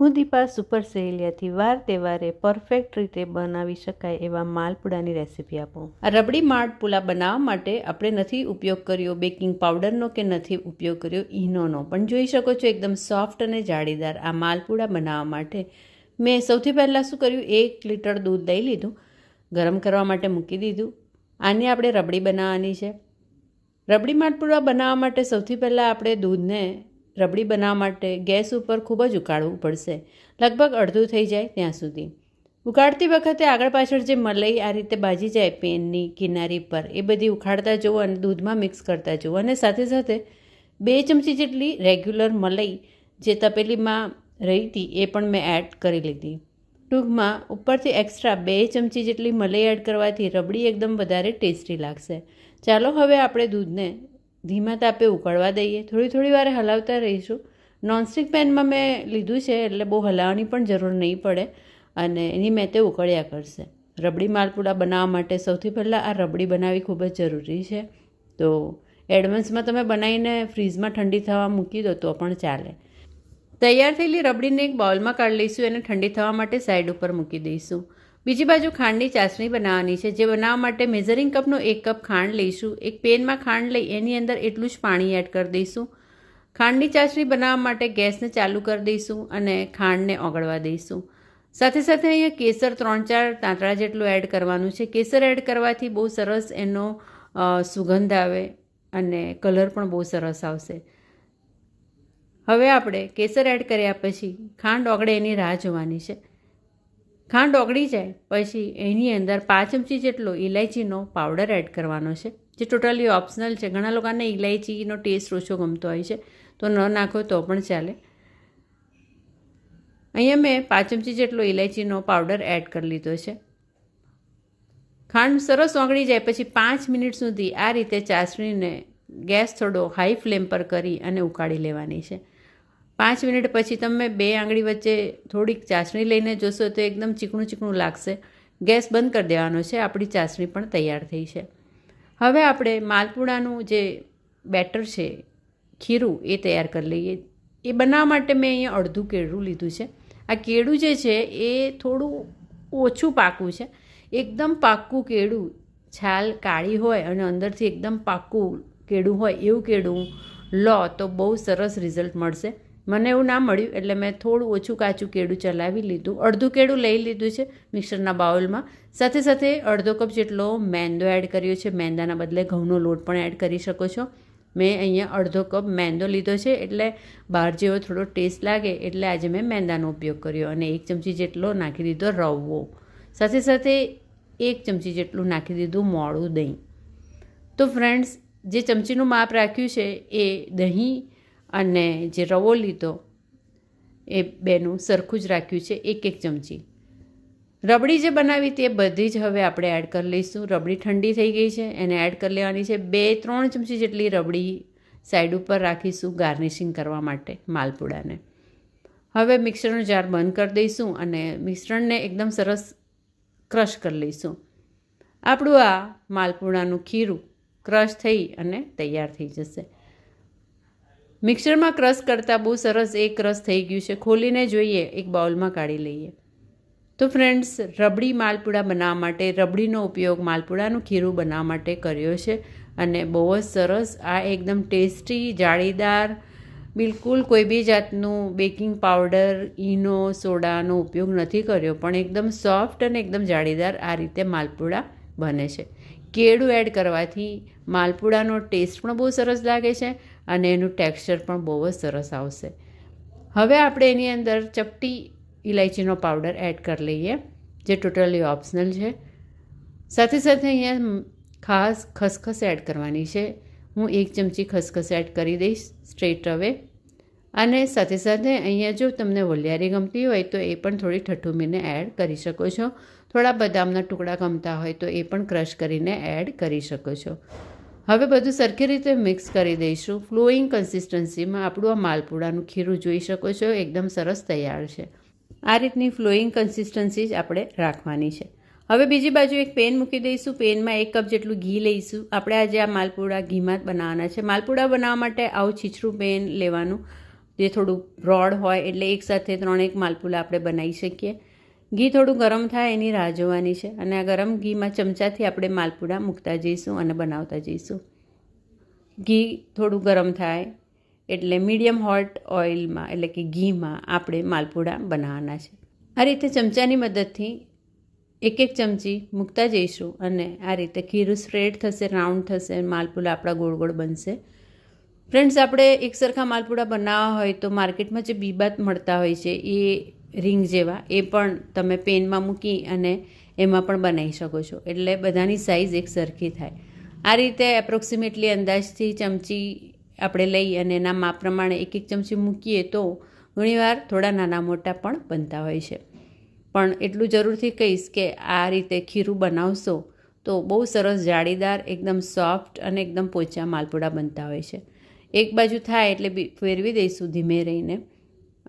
હું દીપા સુપર સહેલિયાથી વાર તહેવારે પરફેક્ટ રીતે બનાવી શકાય એવા માલપુડાની રેસીપી આપું. આ રબડી માળપુલા બનાવવા માટે આપણે નથી ઉપયોગ કર્યો બેકિંગ પાવડરનો કે નથી ઉપયોગ કર્યો ઈનોનો. પણ જોઈ શકો છો એકદમ સોફ્ટ અને જાળીદાર આ માલપુડા બનાવવા માટે મેં સૌથી પહેલાં શું કર્યું? એક લીટર દૂધ દઈ લીધું, ગરમ કરવા માટે મૂકી દીધું. આની આપણે રબડી બનાવવાની છે. રબડી માલપુડા બનાવવા માટે સૌથી પહેલાં આપણે દૂધને રબડી બનાવવા માટે ગેસ ઉપર ખૂબ જ ઉકાળવું પડશે. લગભગ અડધું થઈ જાય ત્યાં સુધી. ઉકાળતી વખતે આગળ પાછળ જે મલાઈ આ રીતે બાજી જાય પેનની કિનારી પર, એ બધી ઉખાડતા જુઓ અને દૂધમાં મિક્સ કરતા જુઓ. અને સાથે સાથે બે ચમચી જેટલી રેગ્યુલર મલાઈ જે તપેલીમાં રહી હતી, એ પણ મેં એડ કરી લીધી. ટૂંકમાં, ઉપરથી એક્સ્ટ્રા બે ચમચી જેટલી મલાઈ એડ કરવાથી રબડી એકદમ વધારે ટેસ્ટી લાગશે. ચાલો હવે આપણે દૂધને ધીમા તાપે ઉકળવા દઈએ. થોડી થોડી વાર હલાવતા રહીશું. નોનસ્ટિક પેનમાં મેં લીધું છે, એટલે બહુ હલાવવાની પણ જરૂર નહીં પડે અને એની મેં તે ઉકળ્યા કરશે. રબડી માલપુડા બનાવવા માટે સૌથી પહેલાં આ રબડી બનાવવી ખૂબ જ જરૂરી છે. તો એડવાન્સમાં તમે બનાવીને ફ્રીઝમાં ઠંડી થવા મૂકી દો તો પણ ચાલે. તૈયાર થયેલી રબડીને એક બાઉલમાં કાઢી લઈશું અને ઠંડી થવા માટે સાઈડ ઉપર મૂકી દઈશું. બીજી બાજુ ખાંડની ચાસણી બનાવવાની છે. જે બનાવવા માટે મેઝરિંગ કપનો એક કપ ખાંડ લઈશું. એક પેનમાં ખાંડ લઈ એની અંદર એટલું જ પાણી એડ કરી દઈશું. ખાંડની ચાસણી બનાવવા માટે ગેસને ચાલુ કરી દઈશું અને ખાંડને ઓગળવા દઈશું. સાથે સાથે અહીંયા કેસર ત્રણ ચાર તાંતળા જેટલું એડ કરવાનું છે. કેસર એડ કરવાથી બહુ સરસ એનો સુગંધ આવે અને કલર પણ બહુ સરસ આવશે. હવે આપણે કેસર એડ કર્યા પછી ખાંડ ઓગળે એની રાહ જોવાની છે. ખાંડ ઓગળી જાય, પછી એની અંદર પાંચ ચમચી જેટલો ઇલાયચીનો પાવડર એડ કરવાનો છે, જે ટોટલી ઓપ્શનલ છે. ઘણા લોકોને ઇલાયચીનો ટેસ્ટ ઓછો ગમતો હોય છે, તો ન નાખો તો પણ ચાલે. અહીંયા મેં પાંચ ચમચી જેટલો ઇલાયચીનો પાવડર એડ કરી લીધો છે. ખાંડ સરસ ઓગળી જાય, પછી પાંચ મિનિટ સુધી આ રીતે ચાસણીને ગેસ થોડો હાઈ ફ્લેમ પર કરી અને ઉકાળી લેવાની છે. પાંચ મિનિટ પછી તમે બે આંગળી વચ્ચે થોડીક ચાસણી લઈને જોશો તો એકદમ ચીકણું ચીકણું લાગશે. ગેસ બંધ કરી દેવાનો છે. આપણી ચાસણી પણ તૈયાર થઈ છે. હવે આપણે માલપુડાનું જે બેટર છે, ખીરું એ તૈયાર કરી લઈએ. એ બનાવવા માટે મેં અહીંયા અડધું કેળું લીધું છે. આ કેળું જે છે એ થોડું ઓછું પાકું છે. એકદમ પાકું કેળું છાલ કાળી હોય અને અંદરથી એકદમ પાક્કું કેળું હોય એવું કેળું લો તો બહુ સરસ રિઝલ્ટ મળશે. મને એવું ના મળ્યું, એટલે મેં થોડું ઓછું કાચું કેળું ચલાવી લીધું. અડધું કેળું લઈ લીધું છે મિક્સરના બાઉલમાં. સાથે સાથે અડધો કપ જેટલો મેંદો એડ કર્યો છે. મેંદાના બદલે ઘઉંનો લોટ પણ એડ કરી શકો છો. મેં અહીંયા અડધો કપ મેંદો લીધો છે, એટલે બહાર જેવો થોડો ટેસ્ટ લાગે, એટલે આજે મેં મેંદાનો ઉપયોગ કર્યો અને એક ચમચી જેટલો નાખી દીધો રવો. સાથે સાથે એક ચમચી જેટલું નાખી દીધું મોડું દહીં. તો ફ્રેન્ડ્સ, જે ચમચીનું માપ રાખ્યું છે એ દહીં અને જે રવો લીધો એ બેનું સરખું જ રાખ્યું છે, એક એક ચમચી. રબડી જે બનાવી તે બધી જ હવે આપણે એડ કરી લઈશું. રબડી ઠંડી થઈ ગઈ છે, એને એડ કરી લેવાની છે. બે, ત્રણ ચમચી જેટલી રબડી સાઈડ ઉપર રાખીશું ગાર્નિશિંગ કરવા માટે માલપુડાને. હવે મિક્સરનો જાર બંધ કરી દઈશું અને મિશ્રણને એકદમ સરસ ક્રશ કરી લઈશું. આપણું આ માલપુડાનું ખીરું ક્રશ થઈ અને તૈયાર થઈ જશે. મિક્સરમાં ક્રશ કરતાં બહુ સરસ એક રસ થઈ ગયું છે. ખોલીને જોઈએ, એક બાઉલમાં કાઢી લઈએ. તો ફ્રેન્ડ્સ, રબડી માલપુડા બનાવવા માટે, રબડીનો ઉપયોગ માલપુડાનું ખીરું બનાવવા માટે કર્યો છે અને બહુ જ સરસ, આ એકદમ ટેસ્ટી, જાળીદાર, બિલકુલ કોઈ બી જાતનું બેકિંગ પાવડર, ઈનો, સોડાનો ઉપયોગ નથી કર્યો, પણ એકદમ સોફ્ટ અને એકદમ જાળીદાર આ રીતે માલપુડા બને છે. કેળું એડ કરવાથી માલપુડાનો ટેસ્ટ પણ બહુ સરસ લાગે છે અને એનું ટેક્સચર પણ બહુ જ સરસ આવશે. હવે આપણે એની અંદર ચપટી ઇલાયચીનો પાવડર એડ કરી લઈએ, જે ટોટલી ઓપ્શનલ છે. સાથે સાથે અહીંયા ખાસ ખસખસ એડ કરવાની છે. હું એક ચમચી ખસખસ એડ કરી દઈશ સ્ટ્રેટ હવે. અને સાથે સાથે અહીંયા જો તમને વલિયારી ગમતી હોય તો એ પણ થોડી ઠઠુમીને એડ કરી શકો છો. થોડા બદામના ટુકડા ગમતા હોય તો એ પણ ક્રશ કરીને એડ કરી શકો છો. હવે બધું સરખી રીતે મિક્સ કરી દઈશું. ફ્લોઈંગ કન્સિસ્ટન્સીમાં આપણું આ માલપુડાનું ખીરું જોઈ શકો છો, એકદમ સરસ તૈયાર છે. આ રીતની ફ્લોઈંગ કન્સિસ્ટન્સી જ આપણે રાખવાની છે. હવે બીજી બાજુ એક પેન મૂકી દઈશું. પેનમાં એક કપ જેટલું ઘી લઈશું. આપણે આજે આ માલપુડા ઘીમાં જ બનાવવાના છે. માલપુડા બનાવવા માટે આવું છીછરું પેન લેવાનું, જે થોડું બ્રોડ હોય, એટલે એકસાથે ત્રણેક માલપુડા આપણે બનાવી શકીએ. ઘી થોડું ગરમ થાય એની રાહ જોવાની છે અને આ ગરમ ઘીમાં ચમચાથી આપણે માલપુડા મૂકતા જઈશું અને બનાવતા જઈશું. ઘી થોડું ગરમ થાય એટલે મીડિયમ હોટ ઓઇલમાં એટલે કે ઘીમાં આપણે માલપુડા બનાવવાના છે. આ રીતે ચમચાની મદદથી એક એક ચમચી મૂકતા જઈશું અને આ રીતે ખીરું સ્પ્રેડ થશે, રાઉન્ડ થશે, માલપુડા આપણા ગોળ ગોળ બનશે. ફ્રેન્ડ્સ, આપણે એકસરખા માલપુડા બનાવવા હોય તો માર્કેટમાં જે બીબાત મળતા હોય છે એ રિંગ જેવા, એ પણ તમે પેનમાં મૂકી અને એમાં પણ બનાવી શકો છો. એટલે બધાની સાઇઝ એક સરખી થાય. આ રીતે એપ્રોક્સિમેટલી અંદાજથી ચમચી આપણે લઈ અને એના માપ પ્રમાણે એક એક ચમચી મૂકીએ તો ઘણીવાર થોડા નાના મોટા પણ બનતા હોય છે. પણ એટલું જરૂરથી કહીશ કે આ રીતે ખીરું બનાવશો તો બહુ સરસ જાળીદાર, એકદમ સોફ્ટ અને એકદમ પોચા માલપુડા બનતા હોય છે. એક બાજુ થાય એટલે ફેરવી દઈશું ધીમે રહીને.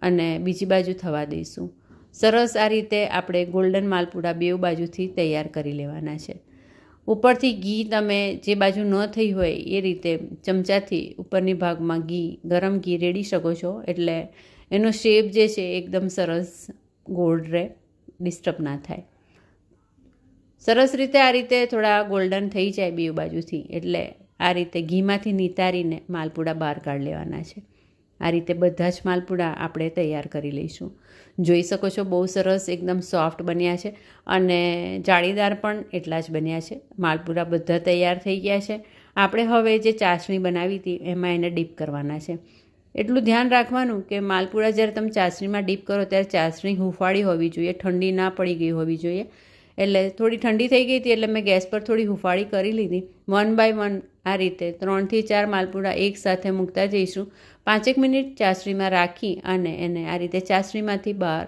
અને બીજી બાજુ થવા દઈશું. સરસ આ રીતે આપણે ગોલ્ડન માલપુડા બેઉ બાજુથી તૈયાર કરી લેવાના છે. ઉપરથી ઘી તમે જે બાજુ ન થઈ હોય એ રીતે ચમચાથી ઉપરની ભાગમાં ઘી, ગરમ ઘી રેડી શકો છો. એટલે એનો શેપ જે છે એકદમ સરસ ગોળ રહે ડિસ્ટર્બ ના થાય. સરસ રીતે આ રીતે થોડા ગોલ્ડન થઈ જાય બે બાજુથી. એટલે આ રીતે ઘીમાંથી નિતારીને માલપુડા બહાર કાઢી લેવાના છે. આ રીતે બધા જ માલપુડા આપણે તૈયાર કરી લઈશું. જોઈ શકો છો બહુ સરસ એકદમ સોફ્ટ બન્યા છે અને જાળીદાર પણ એટલા જ બન્યા છે. માલપુડા બધા તૈયાર થઈ ગયા છે. આપણે હવે જે ચાસણી બનાવી હતી એમાં એને ડીપ કરવાના છે. એટલું ધ્યાન રાખવાનું કે માલપુડા જ્યારે તમે ચાસણીમાં ડીપ કરો ત્યારે ચાસણી હુંફાળી હોવી જોઈએ, ઠંડી ના પડી ગઈ હોવી જોઈએ. એટલે થોડી ઠંડી થઈ ગઈ હતી એટલે મેં ગેસ પર થોડી હુંફાળી કરી લીધી. વન બાય વન આ રીતે ત્રણથી ચાર માલપુડા એકસાથે મૂકતા જઈશું. પાંચેક મિનિટ ચાસણીમાં રાખી અને એને આ રીતે ચાસણીમાંથી બહાર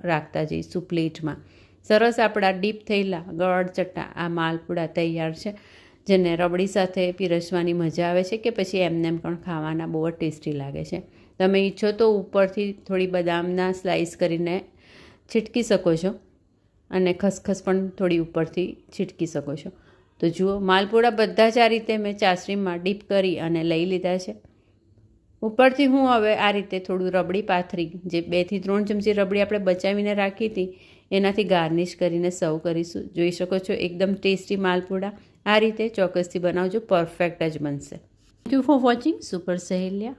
રાખતા જઈશું પ્લેટમાં. સરસ આપણા ડીપ થયેલા ગળ ચટ્ટા આ માલપુડા તૈયાર છે, જેને રબડી સાથે પીરસવાની મજા આવે છે કે પછી એમને પણ ખાવાના બહુ જ ટેસ્ટી લાગે છે. તમે ઈચ્છો તો ઉપરથી થોડી બદામના સ્લાઇસ કરીને છીટકી શકો છો અને ખસખસ પણ થોડી ઉપરથી છીટકી શકો છો. તો જુઓ, માલપુડા બધા જ આ રીતે મેં ચાસણીમાં ડીપ કરી અને લઈ લીધા છે. ઉપરથી હું હવે આ રીતે થોડું રબડી પાથરી, જે બેથી ત્રણ ચમચી રબડી આપણે બચાવીને રાખી હતી, એનાથી ગાર્નિશ કરીને સર્વ કરીશું. જોઈ શકો છો, એકદમ ટેસ્ટી માલપુડા. આ રીતે ચોક્કસથી બનાવજો, પરફેક્ટ જ બનશે. Thank you for watching super સહેલિયા